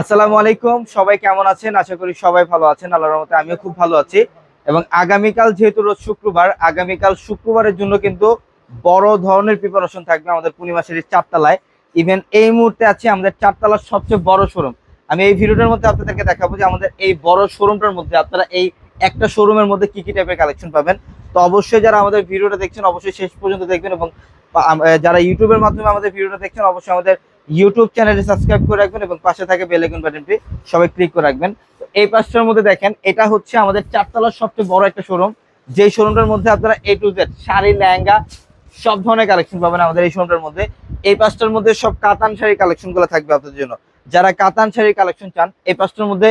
আসসালামু আলাইকুম। সবাই কেমন আছেন? আশা করি সবাই ভালো আছেন। আল্লাহর রহমতে আমিও খুব ভালো আছি। এবং আগামীকাল যেহেতু রোজ শুক্রবার, আগামীকাল শুক্রবারের জন্য কিন্তু বড় ধরনের প্রিপারেশন থাকবে আমাদের পূর্ণিমাসের চারতলায়। ইভেন এই মুহূর্তে আছে আমাদের চারতলার সবচেয়ে বড় শোরুম আমি এই ভিডিওটার মধ্যে আপনাদেরকে দেখাবো যে আমাদের এই বড় শোরুমটার মধ্যে আপনারা এই একটা শোরুমের মধ্যে কি কি টাইপের কালেকশন পাবেন। তো অবশ্যই যারা আমাদের ভিডিওটা দেখছেন, অবশ্যই শেষ পর্যন্ত দেখবেন এবং যারা ইউটিউবের মাধ্যমে আমাদের ভিডিওটা দেখছেন, অবশ্যই আমাদের ইউটিউব চ্যানেলে সাবস্ক্রাইব করে রাখবেন এবং পাশে থাকে বেল আইকন বাটনটি সবাই ক্লিক করে রাখবেন। তো এই পাঁচটার মধ্যে দেখেন, এটা হচ্ছে আমাদের চারতলার সবচেয়ে বড় একটা শোরুম যে শোরুমটার মধ্যে আপনারা A to Z sari, lehenga, সব ধরনের কালেকশন পাবেন আমাদের এই শোরুমটার মধ্যে। এই পাঁচটার মধ্যে সব কাতান শাড়ি কালেকশনগুলো থাকবে আপনাদের জন্য। যারা কাতান শাড়ির কালেকশন চান, এই পাঁচটার মধ্যে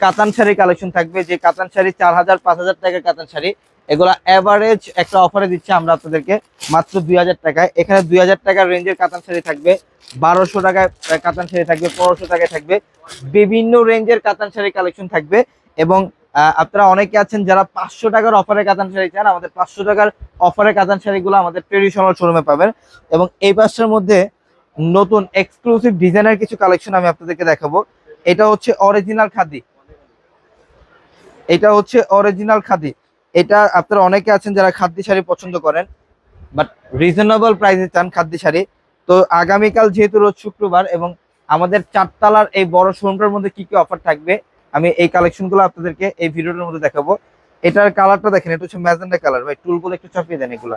কাতান শাড়ি কালেকশন থাকবে। যে কাতান শাড়ি চার হাজার, পাঁচ হাজার টাকার কাতান শাড়ি, এগুলা অ্যাভারেজ একটা অফারে দিচ্ছে আমরা আপনাদেরকে মাত্র দুই হাজার টাকায়। এখানে দুই হাজার টাকার রেঞ্জের কাতান শাড়ি থাকবে, বারোশো টাকায় কাতান শাড়ি থাকবে, পনেরোশো টাকায় থাকবে। বিভিন্ন রেঞ্জের কাতান শাড়ি কালেকশন থাকবে এবং আপনারা অনেকে আছেন যারা পাঁচশো টাকার অফারে কাতান শাড়ি চান, আমাদের পাঁচশো টাকার অফারে কাতান শাড়িগুলো আমাদের ট্রেডিশনাল শোরুমে পাবেন এবং এই পাঁচটার মধ্যে নতুন এক্সক্লুসিভ ডিজাইনের কিছু কালেকশন আমি আপনাদেরকে দেখাবো। এটা হচ্ছে অরিজিনাল খাদি। এটা হচ্ছে অরিজিনাল খাদি। এটা আপনারা অনেকে আছেন যারা খাদ্য শাড়ি পছন্দ করেন বাট রিজনেবল প্রাইসে চান খাদ্য শাড়ি। তো আগামীকাল যেহেতু রোজ শুক্রবার এবং আমাদের চারতলার এই বড় শোরুমটার মধ্যে কি কি অফার থাকবে, আমি এই কালেকশনগুলো আপনাদেরকে এই ভিডিওটার মধ্যে দেখাবো। এটার কালারটা দেখেন, এটা হচ্ছে ম্যাজেন্ডা কালার ভাই টুলগুলো একটু চাপিয়ে দেন এগুলা।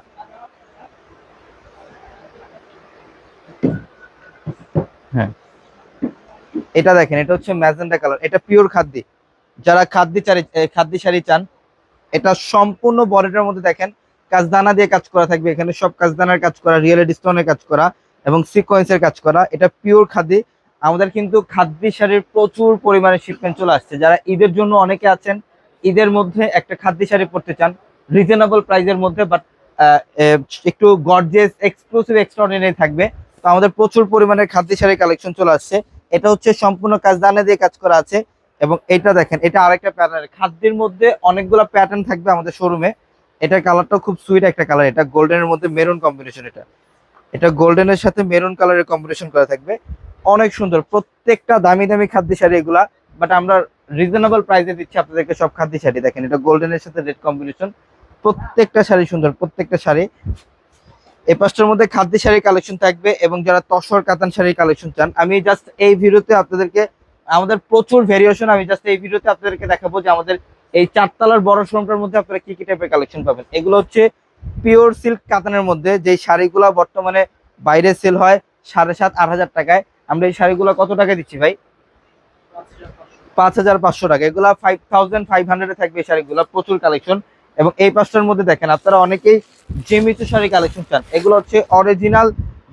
হ্যাঁ। এটা দেখেন, এটা হচ্ছে ম্যাজেন্ডা কালার এটা পিওর খাদ্য যারা খাদ্য চারি খাদ্য শাড়ি চান, এটা সম্পূর্ণ বডিটার মধ্যে দেখেন, কাজদানা দিয়ে কাজ করা থাকবে এখানে, সব কাজদানার কাজ করা, রিয়েল স্টোনের কাজ করা এবং সিকোয়েন্সের কাজ করা, এটা পিওর খাদি আমাদের কিন্তু খাদ্য শাড়ির প্রচুর পরিমাণে শিপমেন্ট চলে আসছে। যারা ঈদের জন্য অনেকে আছেন, ঈদের মধ্যে একটা খাদ্য শাড়ি পরতে চান রিজনেবল প্রাইসের মধ্যে বাট একটু গর্জেস এক্সক্লুসিভ এক্সট্রাঅর্ডিনারি থাকবে। তো আমাদের প্রচুর পরিমাণে খাদ্য শাড়ির কালেকশন চলে আসছে। এটা হচ্ছে সম্পূর্ণ কাজদানা দিয়ে কাজ করা আছে। এবং এটা দেখেন, এটা আরেকটা প্যাটার্ন খাদ্যের মধ্যে অনেকগুলো প্যাটার্ন থাকবে আমাদের শোরুমে এটার কালারটাও খুব সুইট একটা কালার এটা গোল্ডেনের মধ্যে মেরুন কম্বিনেশন এটা। এটা গোল্ডেনের সাথে মেরুন কালারের কম্বিনেশন করা থাকবে। অনেক সুন্দর, প্রত্যেকটা দামি দামি খাদ্য শাড়ি এগুলা বাট আমরা রিজনেবল প্রাইসে দিচ্ছি আপনাদেরকে সব খাদ্য শাড়ি। দেখেন, এটা গোল্ডেনের সাথে রেড কম্বিনেশন প্রত্যেকটা শাড়ি সুন্দর, প্রত্যেকটা শাড়ি। এই পাঁচটার মধ্যে খাদ্য শাড়ি কালেকশন থাকবে এবং যারা তসর কাতান শাড়ির কালেকশন চান, আমি জাস্ট এই ভিডিওতে আপনাদেরকে আমাদের প্রচুর ভেরিয়েশন আমি জাস্ট এই ভিডিওতে আপনাদেরকে দেখাবো যে আমাদের এই চারতলার বড় শোরুমটার মধ্যে আপনারা কি কি টাইপের কালেকশন পাবেন। এগুলো হচ্ছে পিওর সিল্ক কাতানের মধ্যে যে শাড়িগুলো বর্তমানে বাইরে সেল হয় সাড়ে সাত, আট হাজার টাকায়। আমরা এই শাড়িগুলো কত টাকায় দিচ্ছি ভাই? পাঁচ হাজার পাঁচশো টাকা। এগুলো ফাইভ থাউজেন্ড ফাইভ হান্ড্রেডে থাকবে এই শাড়িগুলো, প্রচুর কালেকশন এবং এই পাঁচটার মধ্যে দেখেন, আপনারা অনেকেই জিমিচু শাড়ি কালেকশন চান। এগুলো হচ্ছে original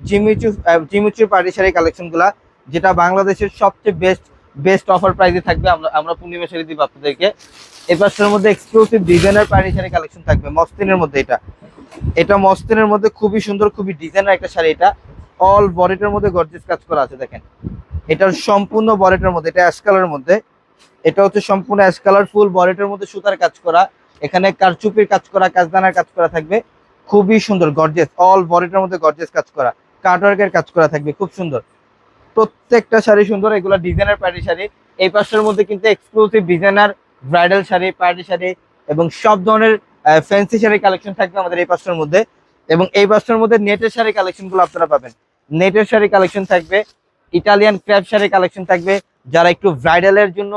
Jimmy Choo Jimmy Choo party sari কালেকশনগুলা যেটা বাংলাদেশের সবচেয়ে বেস্ট বেস্ট অফার প্রাইসে থাকবে, আমরা আমরা পূর্ণিমা শাড়ি দিব আপনাদেরকে। এই পাঁচটার মধ্যে exclusive designer party sari collection থাকবে, মস্তিনের মধ্যে এটা। এটা মস্তিনের মধ্যে খুবই সুন্দর, খুবই ডিজাইনার একটা শাড়ি এটা। অল বডিটার মধ্যে গর্জিয়াস কাজ করা আছে, দেখেন। এটার সম্পূর্ণ বডিটার মধ্যে, এটা অ্যাশ কালারের মধ্যে। এটা হচ্ছে সম্পূর্ণ অ্যাশ কালার ফুল বডিটার মধ্যে সুতার কাজ করা। এখানে কারচুপির কাজ করা, কাজদানার কাজ করা থাকবে। খুবই সুন্দর গর্জিয়াস অল বডিটার মধ্যে গর্জিয়াস কাজ করা। কাটওয়ার্কের কাজ করা থাকবে, খুব সুন্দর। প্রত্যেকটা শাড়ি সুন্দর, এগুলো ডিজাইনার পার্টি শাড়ি। এই পাঁচটার মধ্যে কিন্তু exclusive designer bridal sari party sari এবং সব ধরনের ফ্যান্সি শাড়ি কালেকশন থাকবে আমাদের এই পাঁচটার মধ্যে। এবং এই পাঁচটার মধ্যে নেটের শাড়ি কালেকশনগুলো আপনারা পাবেন। নেটের শাড়ি কালেকশন থাকবে ইটালিয়ান ক্র্যাপ শাড়ি কালেকশন থাকবে। যারা একটু ব্রাইডালের জন্য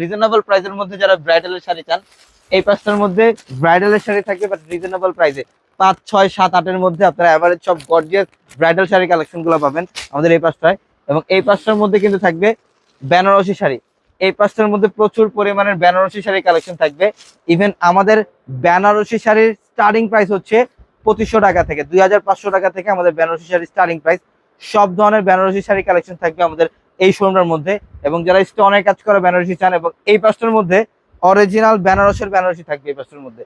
রিজনেবল প্রাইসের মধ্যে যারা ব্রাইডালের শাড়ি চান, এই পাঁচটার মধ্যে ব্রাইডালের শাড়ি থাকবে বাট রিজনেবল প্রাইসে পাঁচ, ছয়, সাত, আটের মধ্যে আপনারা অ্যাভারেজ সব গর্জিয়াস ব্রাইডাল শাড়ি কালেকশনগুলো পাবেন আমাদের এই পাঁচটায়। এবং এই পাঁচটার মধ্যে কিন্তু থাকবে বেনারসি শাড়ি। এই পাঁচটার মধ্যে প্রচুর পরিমাণের বেনারসি শাড়ি কালেকশন থাকবে। ইভেন আমাদের বেনারসি শাড়ির স্টার্টিং প্রাইস হচ্ছে পঁচিশশো টাকা থেকে, দুই হাজার পাঁচশো টাকা থেকে আমাদের বেনারসি শাড়ির স্টার্টিং প্রাইস সব ধরনের বেনারসি শাড়ি কালেকশন থাকবে আমাদের এই শোরুমটার মধ্যে। এবং যারা স্টোনের কাজ করে বেনারসি চান, এবং এই পাঁচটার মধ্যে অরিজিনাল বেনারসের বেনারসি থাকবে এই পাঁচটার মধ্যে।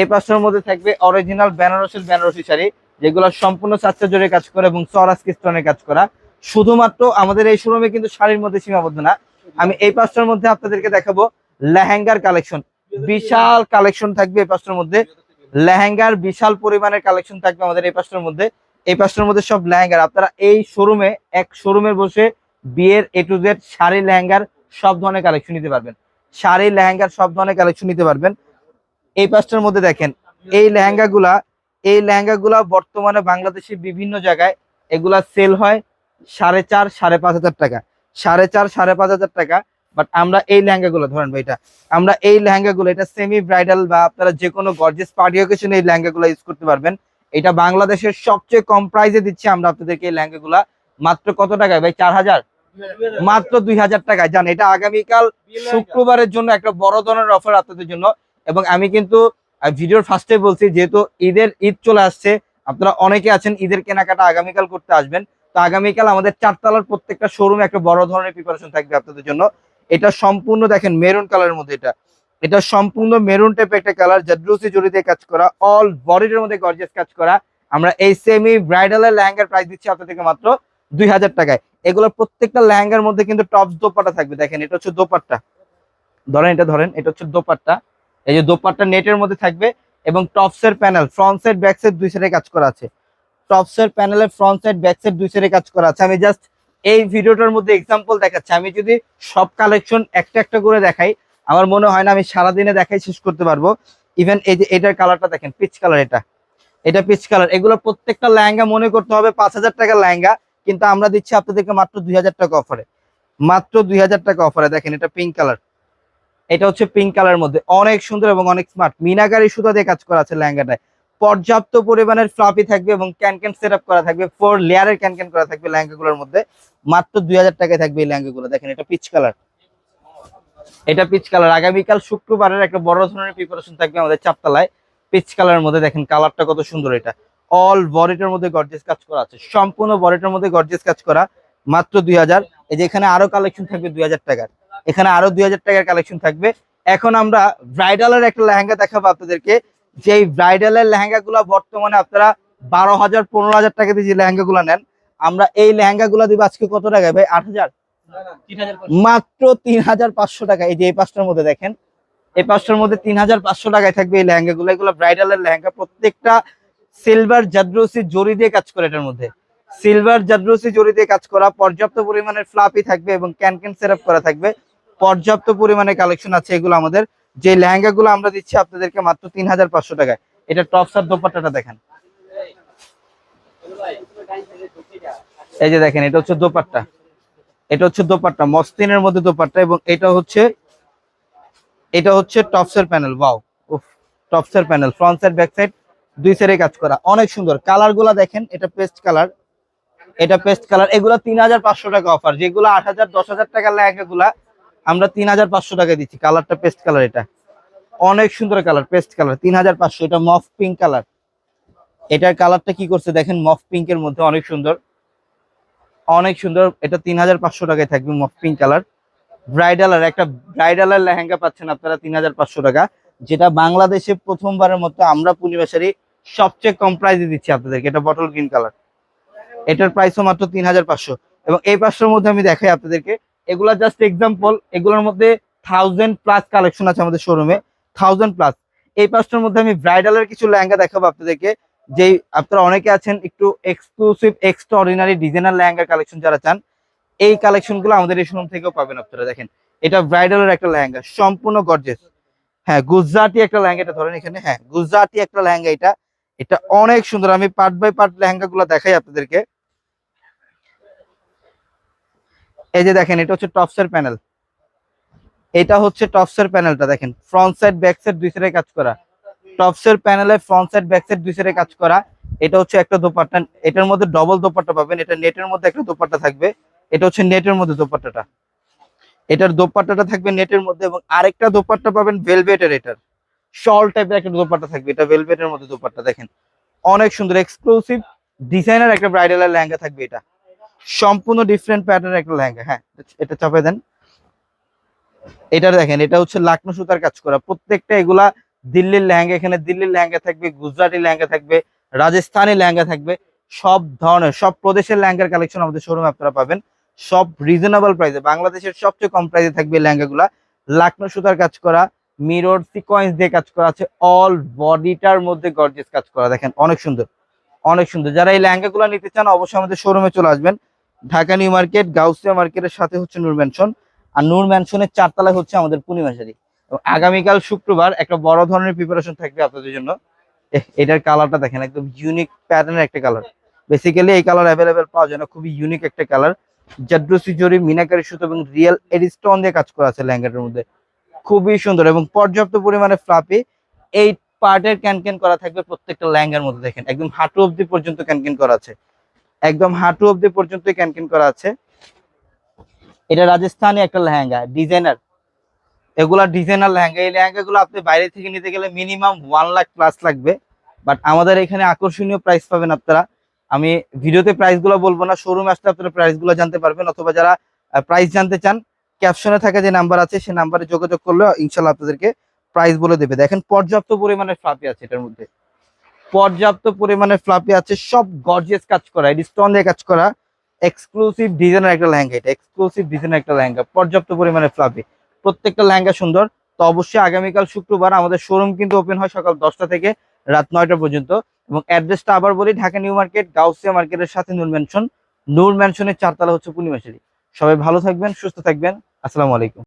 এই পাঁচটার মধ্যে থাকবে অরিজিনাল বেনারসের বেনারসি শাড়ি, যেগুলো সম্পূর্ণ চাচ্চা জোরে কাজ করে এবং সরাস স্টোনের কাজ করা। শুধুমাত্র আমাদের এই শোরুমে কিন্তু শাড়ির মধ্যে সীমাবদ্ধ না। আমি এই পাঁচটার মধ্যে আপনাদেরকে দেখাবো লেহেঙ্গার কালেকশন। বিশাল কালেকশন থাকবে এই পাঁচটার মধ্যে। লেহেঙ্গার বিশাল পরিমাণের কালেকশন থাকবে আমাদের এই পাঁচটার মধ্যে। এই পাঁচটার মধ্যে সব লেহেঙ্গার। আপনারা এই শোরুমে এক শোরুমে বসে বিয়ের এ টু জেড শাড়ি লেহেঙ্গার সব ধরনের কালেকশন নিতে পারবেন। শাড়ি লেহেঙ্গার সব ধরনের কালেকশন নিতে পারবেন। এই পাঁচটার মধ্যে দেখেন, এই লেহেঙ্গাগুলা এই লেহেঙ্গাগুলা বর্তমানে বাংলাদেশের বিভিন্ন জায়গায় এগুলা সেল হয়। সাড়ে চার, সাড়ে পাঁচ হাজার টাকা। সাড়ে চার, সাড়ে পাঁচ হাজার টাকা বাট আমরা এই লেহেঙ্গাগুলো, ধরেন ভাই এটা, আমরা এই লেহেঙ্গাগুলো, এটা সেমি ব্রাইডাল বা আপনারা যে কোনো গর্জেস পার্টি অকেশনে এই লেহেঙ্গাগুলো ইউজ করতে পারবেন। এটা বাংলাদেশের সবচেয়ে কম প্রাইসে দিচ্ছি আমরা আপনাদেরকে এই লেহেঙ্গাগুলা। মাত্র কত টাকায় ভাই? চার হাজার? মাত্র দুই হাজার টাকায়। জান, এটা আগামীকাল শুক্রবারের জন্য একটা বড় ধরনের অফার আপনাদের জন্য। এবং আমি কিন্তু ভিডিওর ফার্স্টে বলছি, যেহেতু ঈদের ঈদ চলে আসছে, আপনারা অনেকে আছেন, ঈদের কেনাকাটা আগামীকাল করতে আসবেন। আগামীকাল আমাদের চারতলার প্রত্যেকটা শোরুমে একটা বড় ধরনের প্রিপারেশন থাকবে আপনাদের জন্য। এটা সম্পূর্ণ দেখেন মেরুন কালারের মধ্যে এটা। এটা সম্পূর্ণ মেরুন টাইপের একটা কালার জাদ্রুসি জড়ি দিয়ে কাজ করা অল বডির মধ্যে গর্জিয়াস কাজ করা। আমরা এই সেমি ব্রাইডালের লেহেঙ্গার প্রাইস দিচ্ছি আপনাদেরকে মাত্র দুই হাজার টাকায়। এগুলোর প্রত্যেকটা লেহেঙ্গার মধ্যে কিন্তু টপস দোপাটা থাকবে। দেখেন, এটা হচ্ছে দোপাট্টা। ধরেন, এটা ধরেন, এটা হচ্ছে দোপাট্টা। এই যে দোপাট্টা নেটের মধ্যে থাকবে এবং টপসের panel front side back side দুই সাইডে কাজ করা আছে। টপসের প্যানেলের ফ্রন্ট সাইড ব্যাক সাইড দুই সাইডে কাজ করা আছে। আমি জাস্ট এই ভিডিওটার মধ্যে এক্সাম্পল দেখাচ্ছি। আমি যদি সব কালেকশন একটা একটা করে দেখাই, আমার মনে হয় না আমি সারাদিনে দেখাই শেষ করতে পারব। ইভেন এই যে এটার কালারটা দেখেন পিচ কালার এটা। এটা পিচ কালার এগুলো প্রত্যেকটা লেহেঙ্গা মনে করতে হবে, পাঁচ হাজার টাকার লেহেঙ্গা, কিন্তু আমরা দিচ্ছি আপনাদেরকে মাত্র দুই হাজার টাকা অফারে মাত্র দুই হাজার টাকা অফারে দেখেন, এটা পিঙ্ক কালার এটা হচ্ছে পিঙ্ক কালার মধ্যে। অনেক সুন্দর এবং অনেক স্মার্ট মিনাকারি সুতা দিয়ে কাজ করা আছে লেহেঙ্গাটায়। পর্যাপ্ত পরিমাণের ফ্লাপি থাকবে এবং ক্যানক্যান সেট করা থাকবে ফোর লেয়ারের ক্যানক্যান করা থাকবে লেহেঙ্গাগুলোর মধ্যে। মাত্র দুই হাজার টাকায় থাকবে এই লেহেঙ্গাগুলো। দেখেন, এটা পিচ কালার এটা পিচ কালার আগামীকাল শুক্রবারের একটা বড় ধরনের প্রিপারেশন থাকবে আমাদের চাপতলায় পিচ কালারের মধ্যে দেখেন কালারটা কত সুন্দর এটা। অল বডিটার মধ্যে গর্জেস কাজ করা আছে। সম্পূর্ণ বডিটার মধ্যে গর্জেস কাজ করা মাত্র দুই হাজার। এই যে এখানে আরও কালেকশন থাকবে দুই হাজার টাকার। এখানে আরও দুই হাজার টাকার কালেকশন থাকবে। এখন আমরা ব্রাইডালের একটা লেহেঙ্গা দেখাবো আপনাদেরকে। যে ব্রাইডালের লেহেঙ্গা গুলা বর্তমানে আপনারা বারো হাজার, পনেরো হাজার টাকা দিয়ে যে লেহেঙ্গা গুলা নেন, আমরা এই লেহেঙ্গা গুলা দিব আজকে কত টাকায় ভাই? আট হাজার? মাত্র তিন হাজার পাঁচশো টাকা। এই যে এই পাঁচটার মধ্যে দেখেন, এই পাঁচটার মধ্যে তিন হাজার পাঁচশো টাকায় থাকবে এই লেহেঙ্গা গুলো এগুলো ব্রাইডালের লেহেঙ্গা, প্রত্যেকটা সিলভার জাদ্রসি জড়ি দিয়ে কাজ করে এটার মধ্যে। সিলভার জাদ্রসি জড়ি দিয়ে কাজ করা, পর্যাপ্ত পরিমাণের ফ্লাপি থাকবে এবং ক্যানক্যান সেটআপ করা থাকবে। পর্যাপ্ত পরিমাণে কালেকশন আছে এগুলো আমাদের। যে লেহেঙ্গা গুলো আমরা দিচ্ছি আপনাদেরকে মাত্র তিন হাজার পাঁচশো টাকায়। এটা টপস আর দোপাট্টাটা দেখেন। এই যে দেখেন, এটা হচ্ছে দোপাট্টা। এটা হচ্ছে দোপাট্টা মস্তিনের মধ্যে দোপাট্টা এবং এটা হচ্ছে এটা হচ্ছে টপসের প্যানেল বাউ টপসের panel front side back side দুই সাইডে কাজ করা। অনেক সুন্দর। কালারগুলা দেখেন, এটা পেস্ট কালার এটা পেস্ট কালার এগুলো তিন হাজার পাঁচশো টাকা অফার যেগুলো আট হাজার, দশ হাজার টাকার লেহেঙ্গা গুলা আমরা তিন হাজার পাঁচশো টাকা দিচ্ছি। কালারটা পেস্ট কালার এটা। অনেক সুন্দর কালার, পেস্ট কালার। তিন হাজার পাঁচশো, এটা মফ পিঙ্ক কালার। এটার কালারটা কি করছে দেখেন, মফ পিঙ্কের মধ্যে অনেক সুন্দর। অনেক সুন্দর, এটা তিন হাজার পাঁচশো টাকায় থাকবে মফ পিঙ্ক কালার। ব্রাইডালের একটা ব্রাইডালের লেহেঙ্গা পাচ্ছেন আপনারা তিন হাজার পাঁচশো টাকা। যেটা বাংলাদেশে প্রথমবারের মতো আমরা পূর্ণিমাশারি সবচেয়ে কম প্রাইসে দিচ্ছি আপনাদেরকে, এটা বটল গ্রিন কালার এটার প্রাইসও মাত্র তিন হাজার পাঁচশো। এবং এই পাঁচশোর মধ্যে আমি দেখাই আপনাদেরকে এগুলা জাস্ট এক্সাম্পল এগুলোর মধ্যে থাউজেন্ড প্লাস কালেকশন আছে আমাদের শোরুমে থাউজেন্ড প্লাস এই পাঁচটার মধ্যে আমি ব্রাইডালের কিছু লেহেঙ্গা দেখাবো আপনাদেরকে। যেই আপনারা অনেকে আছেন একটু এক্সক্লুসিভ এক্সট্রা অর্ডিনারি ডিজাইনার লেহেঙ্গার কালেকশন যারা চান, এই কালেকশনগুলো আমাদের এই শোরুম থেকেও পাবেন আপনারা, দেখেন। এটা ব্রাইডালের একটা লেহেঙ্গা, সম্পূর্ণ গর্জেস হ্যাঁ গুজরাটি একটা লেহেঙ্গা এটা ধরেন এখানে। হ্যাঁ গুজরাটি একটা লেহেঙ্গা এটা। এটা অনেক সুন্দর, আমি পার্ট বাই পার্ট লেহেঙ্গা গুলো দেখাই আপনাদেরকে। এই যে দেখেন, এটা হচ্ছে টপসের প্যানেল। এটা হচ্ছে টপসের প্যানেলটা, দেখেন। ফ্রন্ট সাইড ব্যাক সাইড দুই সাইডে কাজ করা। টপসের প্যানেলে ফ্রন্ট সাইড ব্যাক সাইড দুই সাইডে কাজ করা। এটা হচ্ছে একটা দোপাট্টা। এটার মধ্যে ডবল দোপাট্টা পাবেন। এটা নেটের মধ্যে একটা দোপাট্টা থাকবে। এটা হচ্ছে নেটের মধ্যে দোপাট্টাটা। এটার দোপাট্টাটা থাকবে নেটের মধ্যে এবং আরেকটা দোপাট্টা পাবেন ভেলভেটের এটার। শল টাইপের একটা দোপাট্টা থাকবে। এটা ভেলভেটের মধ্যে দোপাট্টা, দেখেন। অনেক সুন্দর এক্সক্লুসিভ ডিজাইনার একটা ব্রাইডালের লেহেঙ্গা থাকবে এটা। সম্পূর্ণ ডিফারেন্ট প্যাটার্নের একটা লেহেঙ্গা হ্যাঁ এটা চাপে দেন। এটা দেখেন, এটা হচ্ছে লাকনো সুতার কাজ করা। প্রত্যেকটা এগুলা দিল্লির লেহেঙ্গা, এখানে দিল্লির লেহেঙ্গা থাকবে, গুজরাটি লেহেঙ্গা থাকবে, রাজস্থানি লেহেঙ্গা থাকবে, সব ধরনের, সব প্রদেশের লেহেঙ্গার কালেকশন আমাদের শোরুমে আপনারা পাবেন। সব রিজনেবল প্রাইসে বাংলাদেশের সবচেয়ে কম প্রাইসে থাকবে লেহেঙ্গাগুলা। লাকনো সুতার কাজ করা মিরর সিকোয়েন্স দিয়ে কাজ করা আছে অল বডিটার মধ্যে গর্জিয়াস কাজ করা। দেখেন, অনেক সুন্দর অনেক সুন্দর। যারা এই লেহেঙ্গাগুলো নিতে চান, অবশ্যই আমাদের শোরুমে চলে আসবেন। ঢাকা নিউ মার্কেট, গাউসিয়া মার্কেটের সাথে হচ্ছে নূর ম্যানশন আর নূর ম্যানশনের চারতলায় হচ্ছে আমাদের পূর্ণিমা শাড়ি এবং আগামীকাল শুক্রবার একটা বড় ধরনের প্রিপারেশন থাকবে আপনাদের জন্য। এটার কালারটা দেখেন, একদম ইউনিক প্যাটার্নের একটা কালার বেসিক্যালি এই কালার অ্যাভেলেবেল পাওয়া যায় না, খুবই ইউনিক একটা কালার জাদ্রসি জরি মিনাকারি সুতো এবং রিয়েল এডিস্টোন দিয়ে কাজ করা আছে ল্যাঙ্গাটার মধ্যে। খুবই সুন্দর এবং পর্যাপ্ত পরিমাণে ফ্লাপি এই পার্টের ক্যানকেন করা থাকবে প্রত্যেকটা ল্যাঙ্গার মধ্যে, দেখেন। একদম হাঁটু অবধি পর্যন্ত ক্যানকেন করা আছে। একদম হাঁটু অবধি পর্যন্ত ক্যানকেন করা আছে। এটা রাজস্থানি একটা লেহেঙ্গা, ডিজাইনার। এগুলা ডিজাইনার লেহেঙ্গা। এই লেহেঙ্গা গুলো আপনি বাইরে থেকে নিতে গেলে মিনিমাম ওয়ান লাখ প্লাস লাগবে। বাট আমাদের এখানে আকর্ষণীয় প্রাইস পাবেন আপনারা। আমি ভিডিওতে প্রাইসগুলো বলব না শোরুমে আসলে আপনারা প্রাইসগুলো জানতে পারবেন। অথবা যারা প্রাইস জানতে চান ক্যাপশনে থাকা যে নাম্বার আছে সেই নাম্বারে যোগাযোগ করলে ইনশাল্লাহ আপনাদেরকে প্রাইস বলে দেবে। দেখেন পর্যাপ্ত পরিমাণে ফ্লাপি আছে এটার মধ্যে। পর্যাপ্ত পরিমাণে ফ্লাপি আছে, সব গর্জিয়াস কাজ করা এটি স্টোন দিয়ে কাজ করা এক্সক্লুসিভ ডিজাইনের একটা লেহেঙ্গা এটা এক্সক্লুসিভ ডিজাইনের একটা লেহেঙ্গা, পর্যাপ্ত পরিমাণে ফ্লাপি প্রত্যেকটা লেহেঙ্গা সুন্দর, তো অবশ্যই আগামীকাল শুক্রবার আমাদের শোরুম কিন্তু ওপেন হয় সকাল দশটা থেকে রাত নয়টা পর্যন্ত। এবং অ্যাড্রেসটা আবার বলি, ঢাকা নিউ মার্কেট, গাউসিয়া মার্কেটের সাথে নূর ম্যানশন নূর ম্যানশনের চারতলা হচ্ছে পূর্ণিমাশারি সবাই ভালো থাকবেন, সুস্থ থাকবেন। আসসালামু আলাইকুম।